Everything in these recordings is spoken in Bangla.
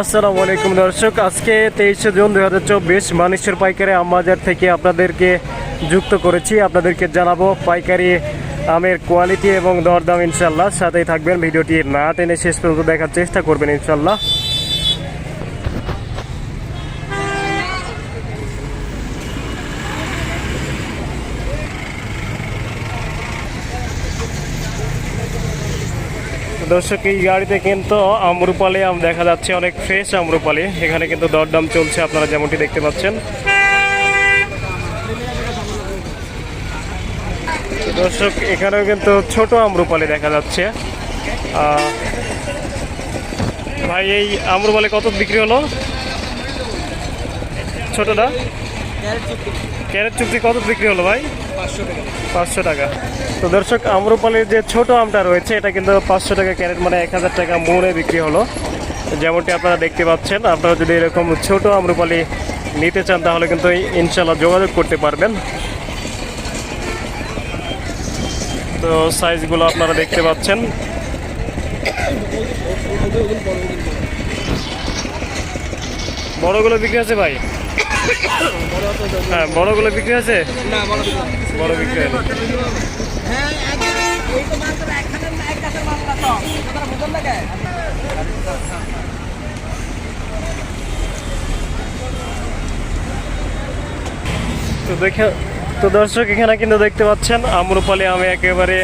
আসসালামু আলাইকুম দর্শক, আজকে তেইশে জুন দুই হাজার চব্বিশ মানুষের পাইকারি আমবাজার থেকে আপনাদেরকে যুক্ত করেছি। আপনাদেরকে জানাব পাইকারি আমের কোয়ালিটি এবং দরদাম ইনশাল্লাহ সাথেই থাকবেন, ভিডিওটি না টেনে শেষ পর্যন্ত দেখার চেষ্টা করবেন ইনশাল্লাহ দর্শক, এই গাড়িতে কিন্তু আমরুপালি আম দেখা যাচ্ছে, অনেক ফ্রেশ আমরুপালি। এখানে কিন্তু দরদাম চলছে, আপনারা যেমনটি দেখতে পাচ্ছেন। দর্শক, এখানেও কিন্তু ছোট আমরুপালি দেখা যাচ্ছে। ভাই, এই আমরুপালি কত বিক্রি হলো? ছোটটা? ক্যারেট চুক্তি কত বিক্রি হলো ভাই? পাঁচশো টাকা। তো দর্শক, আম্রপালির যে ছোট আমটা রয়েছে, এটা কিন্তু পাঁচশো টাকা ক্যারেট মানে এক হাজার টাকা মোড়ে বিক্রি হলো। যেমনটি আপনারা দেখতে পাচ্ছেন, আপনারা যদি এরকম ছোট আম্রপালি নিতে চান, তাহলে কিন্তু ইনশাল্লাহ যোগাযোগ করতে পারবেন। তো সাইজগুলো আপনারা দেখতে পাচ্ছেন। বড়গুলো বিক্রি আছে ভাই? হ্যাঁ বড়গুলো বিক্রি আছে বড় বিক্রি হয়নি। তো দেখে তো দর্শক এখানে কিন্তু দেখতে পাচ্ছেন আম্রপালি আমি একেবারে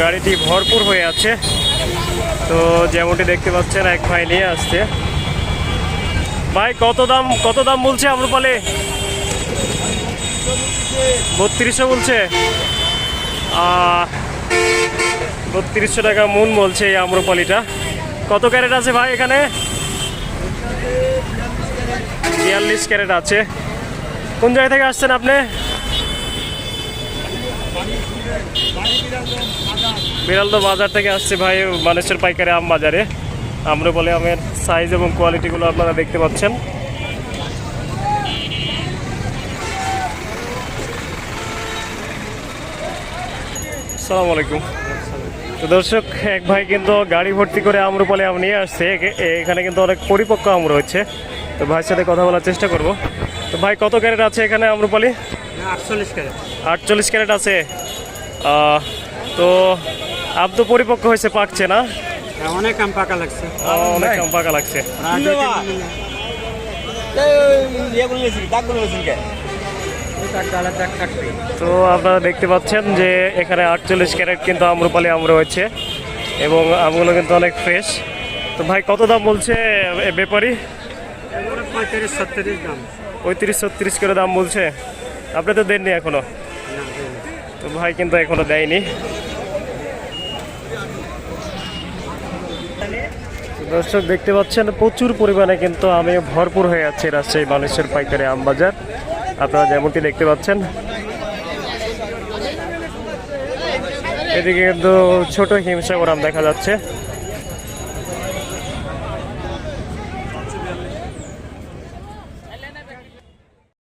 গাড়িটি ভরপুর হয়ে আছে। তো যেমনটি দেখতে পাচ্ছেন এক ভাই নিয়ে আসছে। ভাই, কত দাম কত দাম বলছে আম্রপালি? বত্রিশশো বলছে। বত্রিশশো টাকা মন বলছে এই আম্রপালিটা। কত ক্যারেট আছে ভাই এখানে? বিয়াল্লিশ ক্যারেট আছে। কোন জায়গা থেকে আসছেন আপনি? বিড়াল তো বাজার থেকে আসছে ভাই মানুষের পাইকারি আম বাজারে আমরা বলে আমের সাইজ এবং কোয়ালিটিগুলো আপনারা দেখতে পাচ্ছেন। সালাম আলাইকুম। তো দর্শক এক ভাই কিন্তু গাড়ি ভর্তি করে আম্রপালি আম নিয়ে আসছে। এখানে কিন্তু অনেক পরিপক্ক আম রয়েছে। তো ভাইয়ের সাথে কথা বলার চেষ্টা করব। তো ভাই কত ক্যারেট আছে এখানে আম্রপালি? আটচল্লিশ ক্যারেট। আটচল্লিশ ক্যারেট আছে। তো আম তো পরিপক্ক হয়েছে পাকছে না। অনেক আম পাকা লাগছে। আহ, অনেক আম পাকা লাগছে। দাগ থাকবে তো আপনারা দেখতে পাচ্ছেন যে এখানে আটচল্লিশ ক্যারেট কিন্তু আম্রপালি আম রয়েছে এবং আমগুলো কিন্তু অনেক ফ্রেশ তো ভাই কত দাম বলছে এ ব্যাপারী? পঁয়ত্রিশ ছত্রিশ করে দাম বলছে। আপনি তো দেননি এখনও? তো ভাই কিন্তু এখনও দেয়নি। দর্শক দেখতে পাচ্ছেন, প্রচুর পরিমাণে কিন্তু আমি ভরপুর হয়ে যাচ্ছি রাজশাহী মানুষের পাইকারি আম বাজার আপনারা যেমনটি দেখতে পাচ্ছেন, এদিকে কিন্তু ছোট হিমসাগর আম দেখা যাচ্ছে।